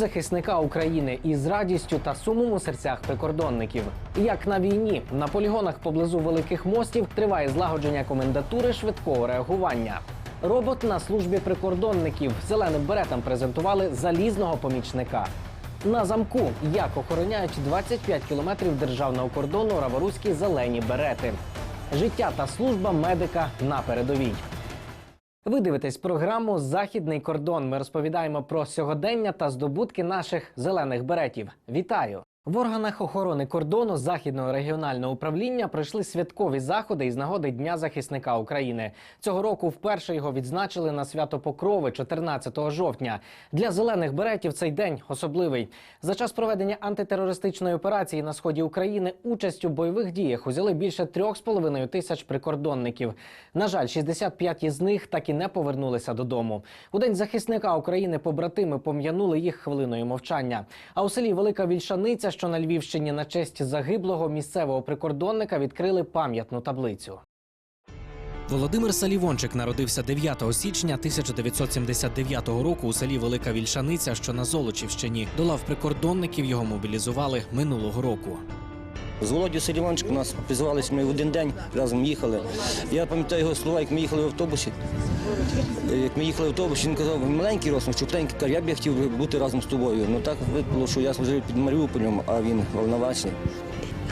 Захисника України із радістю та сумом у серцях прикордонників. Як на війні на полігонах поблизу великих мостів триває злагодження комендатури швидкого реагування. Робот на службі прикордонників зеленим беретам презентували залізного помічника. На замку як охороняють 25 кілометрів державного кордону раворуські зелені берети. Життя та служба медика на передовій. Ви дивитесь програму Західний кордон. Ми розповідаємо про сьогодення та здобутки наших зелених беретів. Вітаю! В органах охорони кордону західного регіонального управління пройшли святкові заходи із нагоди Дня захисника України. Цього року вперше його відзначили на свято Покрови 14 жовтня. Для зелених беретів цей день особливий. За час проведення антитерористичної операції на сході України участь у бойових діях узяли більше трьох з половиною тисяч прикордонників. На жаль, 65 із них так і не повернулися додому. У день захисника України побратими пом'янули їх хвилиною мовчання. А у селі Велика Вільшаниця, що на Львівщині, на честь загиблого місцевого прикордонника відкрили пам'ятну таблицю. Володимир Салівончик народився 9 січня 1979 року у селі Велика Вільшаниця, що на Золочівщині. До лав прикордонників його мобілізували минулого року. З Володю Селіванчиком нас призвалися, ми в один день разом їхали. Я пам'ятаю його слова, як ми їхали в автобусі. Як ми їхали в автобусі, він казав, маленький ростом, чупленький, каже, я б я хотів бути разом з тобою. Ну так випало, що я служив під Маріуполем, а він волновачний.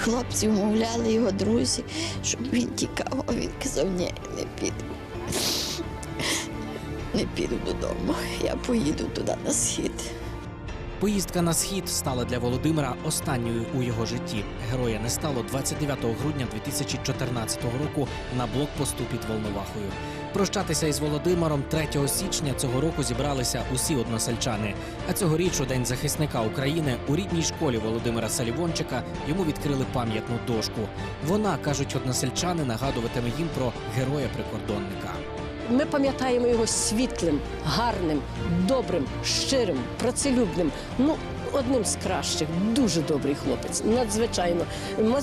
Хлопці вмовляли його друзі, щоб він тікав, а він казав, ні, не піду. Не піду додому. Я поїду туди на схід. Поїздка на схід стала для Володимира останньою у його житті. Героя не стало 29 грудня 2014 року на блокпосту під Волновахою. Прощатися із Володимиром 3 січня цього року зібралися усі односельчани. А цьогоріч у день захисника України у рідній школі Володимира Салівончика йому відкрили пам'ятну дошку. Вона кажуть односельчани, нагадуватиме їм про героя прикордонника. Ми пам'ятаємо його світлим, гарним, добрим, щирим, працелюбним. Ну, одним з кращих, дуже добрий хлопець, надзвичайно.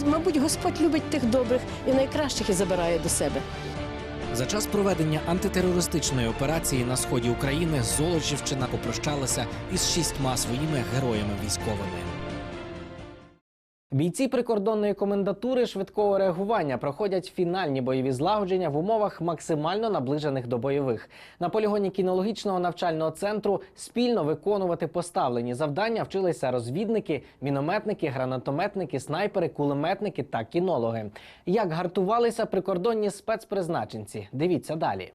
Мабуть, Господь любить тих добрих і найкращих і забирає до себе. За час проведення антитерористичної операції на сході України Золочівщина попрощалася із шістьма своїми героями військовими. Бійці прикордонної комендатури швидкого реагування проходять фінальні бойові злагодження в умовах максимально наближених до бойових. На полігоні кінологічного навчального центру спільно виконувати поставлені завдання вчилися розвідники, мінометники, гранатометники, снайпери, кулеметники та кінологи. Як гартувалися прикордонні спецпризначенці? Дивіться далі.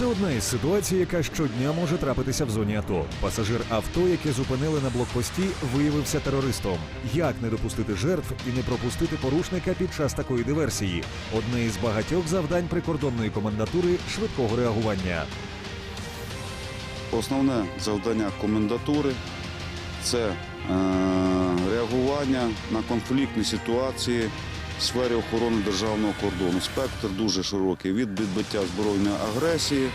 Це одна із ситуацій, яка щодня може трапитися в зоні АТО. Пасажир авто, яке зупинили на блокпості, виявився терористом. Як не допустити жертв і не пропустити порушника під час такої диверсії? Одне із багатьох завдань прикордонної комендатури швидкого реагування. Основне завдання комендатури це е, реагування на конфліктні ситуації в сфері охорони державного кордону. Спектр дуже широкий від відбиття збройної агресії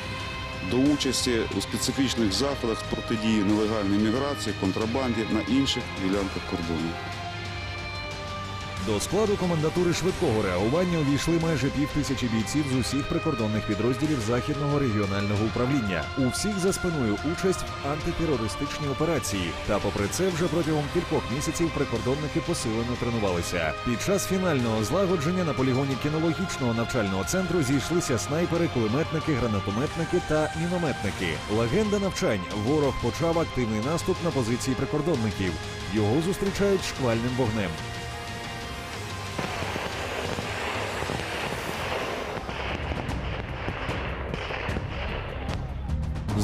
до участі у специфічних заходах протидії нелегальній міграції, контрабанді на інших ділянках кордону. До складу комендатури швидкого реагування увійшли майже пів тисячі бійців з усіх прикордонних підрозділів західного регіонального управління. У всіх за спиною участь в антитерористичній операції. Та попри це, вже протягом кількох місяців прикордонники посилено тренувалися. Під час фінального злагодження на полігоні кінологічного навчального центру зійшлися снайпери, кулеметники, гранатометники та мінометники. Легенда навчань. Ворог почав активний наступ на позиції прикордонників. Його зустрічають шквальним вогнем.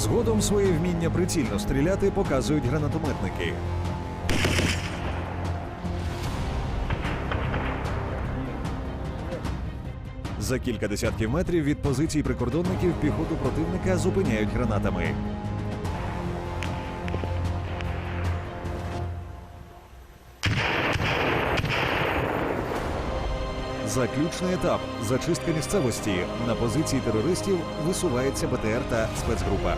Згодом своє вміння прицільно стріляти показують гранатометники. За кілька десятків метрів від позицій прикордонників піхоту противника зупиняють гранатами. Заключний етап зачистка місцевості. На позиції терористів висувається БТР та спецгрупа.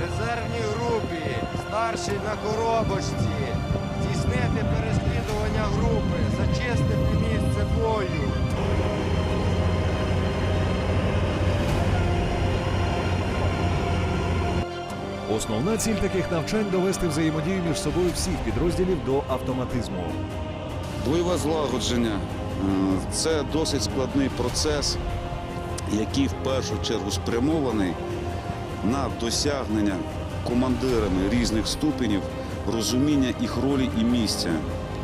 резервній групі, старший на коробочці, здійснити переслідування групи, зачистити місце бою. Основна ціль таких навчань довести взаємодію між собою всіх підрозділів до автоматизму. Бойове злагодження це досить складний процес, який в першу чергу спрямований на досягнення командирами різних ступенів розуміння їх ролі і місця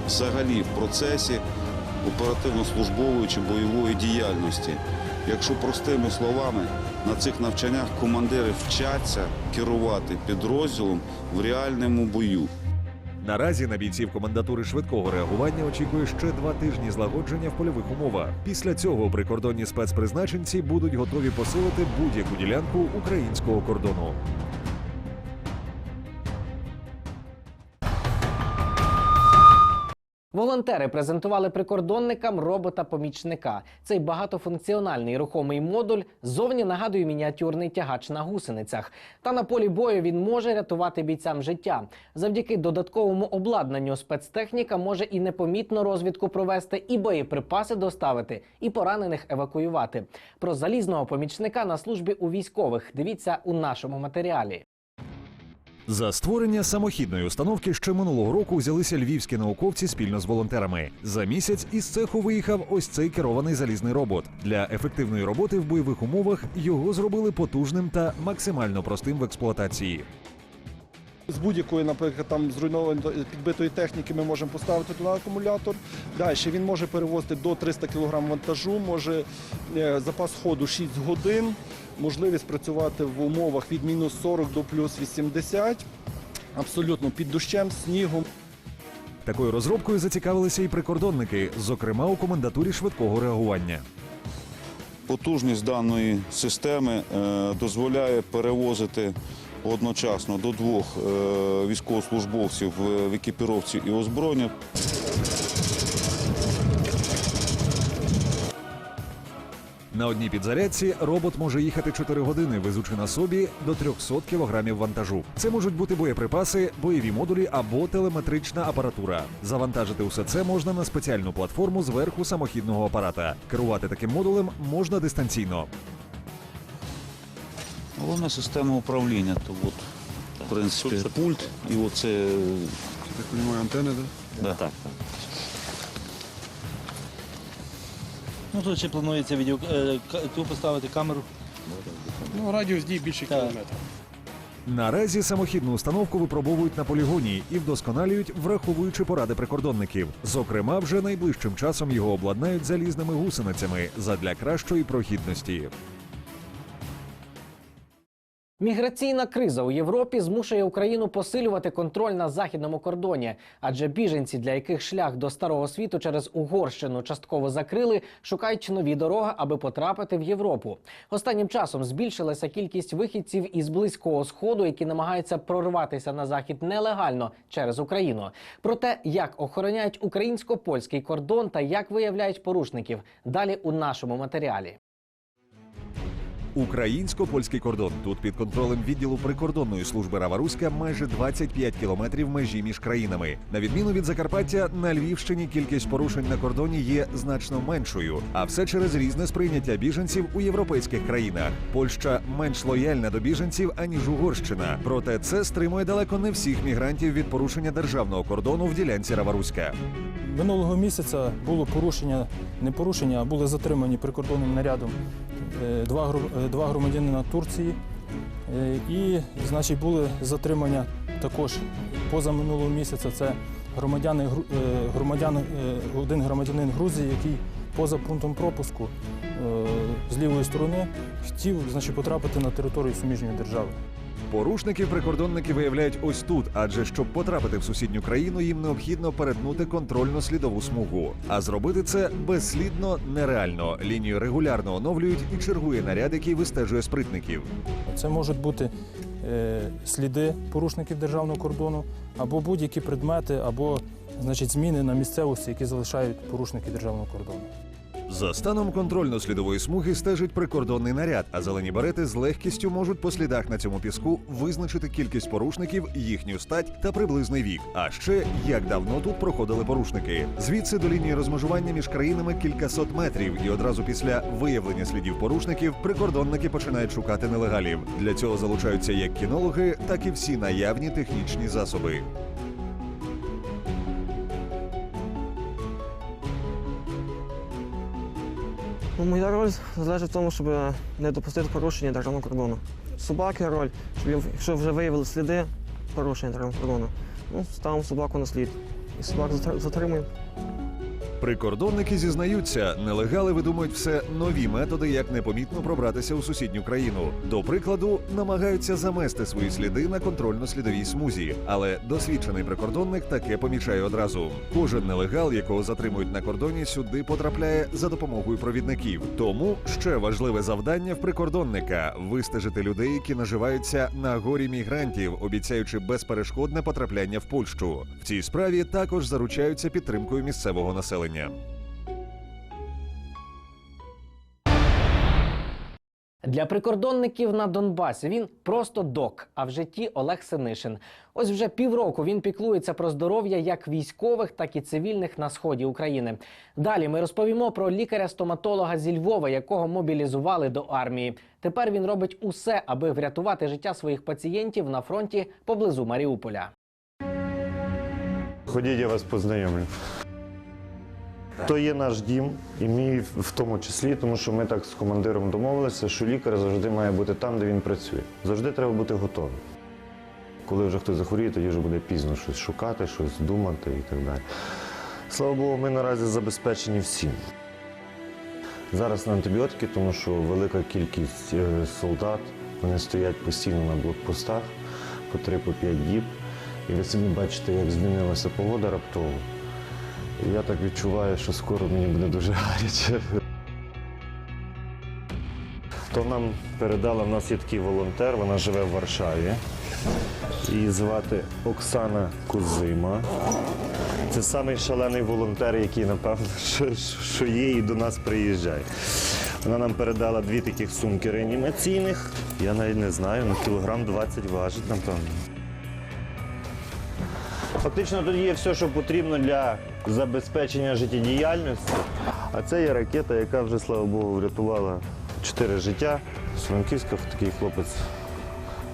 взагалі в процесі оперативно-службової чи бойової діяльності. Якщо простими словами, на цих навчаннях командири вчаться керувати підрозділом в реальному бою. Наразі на бійців комендатури швидкого реагування очікує ще два тижні злагодження в польових умовах. Після цього прикордонні спецпризначенці будуть готові посилити будь-яку ділянку українського кордону. Волонтери презентували прикордонникам робота-помічника. Цей багатофункціональний рухомий модуль зовні нагадує мініатюрний тягач на гусеницях. Та на полі бою він може рятувати бійцям життя. Завдяки додатковому обладнанню спецтехніка може і непомітно розвідку провести, і боєприпаси доставити, і поранених евакуювати. Про залізного помічника на службі у військових дивіться у нашому матеріалі. За створення самохідної установки ще минулого року взялися львівські науковці спільно з волонтерами. За місяць із цеху виїхав ось цей керований залізний робот. Для ефективної роботи в бойових умовах його зробили потужним та максимально простим в експлуатації. З будь-якої, наприклад, там зруйнованої підбитої техніки ми можемо поставити туди акумулятор. Далі він може перевозити до 300 кг вантажу, може е, запас ходу 6 годин, можливість працювати в умовах від мінус 40 до плюс 80, абсолютно під дощем, снігом. Такою розробкою зацікавилися і прикордонники, зокрема у комендатурі швидкого реагування. Потужність даної системи е, дозволяє перевозити одночасно до двох е, військовослужбовців в в екіпіровці і озброєнні. На одній підзарядці робот може їхати 4 години, везучи на собі до 300 кілограмів вантажу. Це можуть бути боєприпаси, бойові модулі або телеметрична апаратура. Завантажити усе це можна на спеціальну платформу зверху самохідного апарата. Керувати таким модулем можна дистанційно. Головна система управління, то от, в принципі, пульт і оце. Так понимаю, антенни, да? Да. Так, Ну тут ще планується відео е, к- поставити камеру. Ну, радіус дій більше Так. кілометра. Наразі самохідну установку випробовують на полігоні і вдосконалюють, враховуючи поради прикордонників. Зокрема, вже найближчим часом його обладнають залізними гусеницями задля кращої прохідності. Міграційна криза у Європі змушує Україну посилювати контроль на західному кордоні, адже біженці, для яких шлях до старого світу через Угорщину частково закрили, шукають нові дороги, аби потрапити в Європу. Останнім часом збільшилася кількість вихідців із близького сходу, які намагаються прорватися на захід нелегально через Україну. Про те, як охороняють українсько-польський кордон та як виявляють порушників, далі у нашому матеріалі. Українсько-польський кордон тут під контролем відділу прикордонної служби Раваруська майже 25 кілометрів межі між країнами. На відміну від Закарпаття, на Львівщині кількість порушень на кордоні є значно меншою, а все через різне сприйняття біженців у європейських країнах. Польща менш лояльна до біженців аніж Угорщина. Проте це стримує далеко не всіх мігрантів від порушення державного кордону в ділянці Раваруська. Минулого місяця було порушення, не порушення, а були затримані прикордонним нарядом два, е, два громадянина Турції. Е, І, значить, були затримання також поза минулого місяця. Це громадяни, Гру- е, громадян, е, один громадянин Грузії, який поза пунктом пропуску е, з лівої сторони хотів значить, потрапити на територію суміжної держави. Порушників прикордонники виявляють ось тут, адже щоб потрапити в сусідню країну, їм необхідно перетнути контрольно-слідову смугу. А зробити це безслідно нереально. Лінію регулярно оновлюють і чергує наряд, який вистежує спритників. Це можуть бути е, сліди порушників державного кордону, або будь-які предмети, або значить, зміни на місцевості, які залишають порушники державного кордону. За станом контрольно-слідової смуги стежить прикордонний наряд, а зелені берети з легкістю можуть по слідах на цьому піску визначити кількість порушників, їхню стать та приблизний вік. А ще як давно тут проходили порушники. Звідси до лінії розмежування між країнами кількасот метрів, і одразу після виявлення слідів порушників прикордонники починають шукати нелегалів. Для цього залучаються як кінологи, так і всі наявні технічні засоби. Моя роль залежить в тому, щоб не допустити порушення державного кордону. Собаки роль, щоб якщо вже виявили сліди порушення державного кордону, ну, ставимо собаку на слід. І собаку затримуємо. Прикордонники зізнаються, нелегали видумують все нові методи, як непомітно пробратися у сусідню країну. До прикладу, намагаються замести свої сліди на контрольно-слідовій смузі, але досвідчений прикордонник таке помічає одразу. Кожен нелегал, якого затримують на кордоні, сюди потрапляє за допомогою провідників. Тому ще важливе завдання в прикордонника вистежити людей, які наживаються на горі мігрантів, обіцяючи безперешкодне потрапляння в Польщу. В цій справі також заручаються підтримкою місцевого населення. Для прикордонників на Донбасі він просто док, а в житті Олег Синишин. Ось вже півроку він піклується про здоров'я як військових, так і цивільних на сході України. Далі ми розповімо про лікаря-стоматолога зі Львова, якого мобілізували до армії. Тепер він робить усе, аби врятувати життя своїх пацієнтів на фронті поблизу Маріуполя. Ходіть, я вас познайомлю. То є наш дім, і мій в тому числі, тому що ми так з командиром домовилися, що лікар завжди має бути там, де він працює. Завжди треба бути готовим. Коли вже хтось захворіє, тоді вже буде пізно щось шукати, щось думати і так далі. Слава Богу, ми наразі забезпечені всім. Зараз на антибіотики, тому що велика кількість е, солдат вони стоять постійно на блокпостах по 3-5 діб. І ви самі бачите, як змінилася погода раптово. Я так відчуваю, що скоро мені буде дуже гаряче. То нам передала, в нас є такий волонтер, вона живе в Варшаві. Її звати Оксана Кузима. Це самий шалений волонтер, який, напевно, що, що є і до нас приїжджає. Вона нам передала дві таких сумки реанімаційних. Я навіть не знаю, ну кілограм 20 важить, напевно. Фактично тут є все, що потрібно для забезпечення життєдіяльності. А це є ракета, яка вже, слава Богу, врятувала чотири життя. З Франківська такий хлопець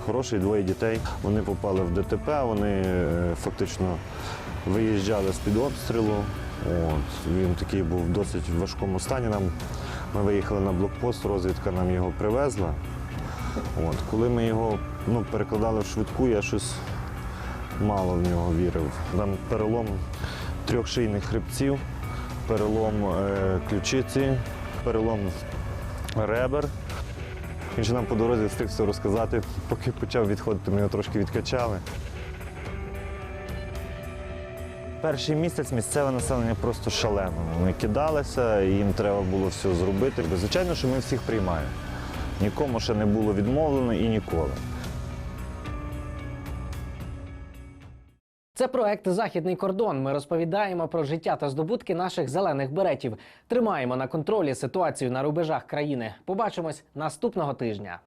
хороший, двоє дітей. Вони попали в ДТП, вони е, фактично виїжджали з-під обстрілу. От. Він такий був в досить важкому стані. Нам, ми виїхали на блокпост, розвідка нам його привезла. От. Коли ми його ну, перекладали в швидку, я щось мало в нього вірив. Там перелом трьох шийних хребців, перелом е, ключиці, перелом ребер. Він ще нам по дорозі встиг все розказати, поки почав відходити, ми його трошки відкачали. Перший місяць місцеве населення просто шалено. Вони кидалися, їм треба було все зробити. Звичайно, що ми всіх приймаємо. Нікому ще не було відмовлено і ніколи. Це проект Західний кордон. Ми розповідаємо про життя та здобутки наших зелених беретів. Тримаємо на контролі ситуацію на рубежах країни. Побачимось наступного тижня.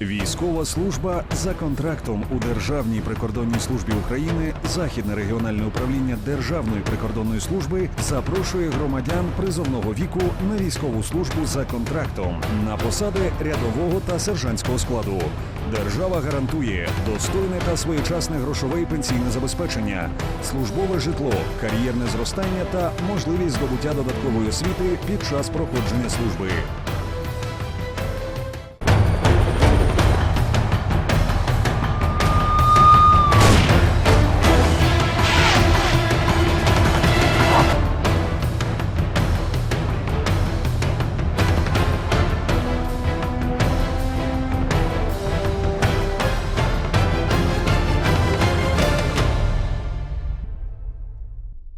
Військова служба за контрактом у Державній прикордонній службі України Західне регіональне управління Державної прикордонної служби запрошує громадян призовного віку на військову службу за контрактом на посади рядового та сержантського складу. Держава гарантує достойне та своєчасне грошове і пенсійне забезпечення, службове житло, кар'єрне зростання та можливість здобуття додаткової освіти під час проходження служби.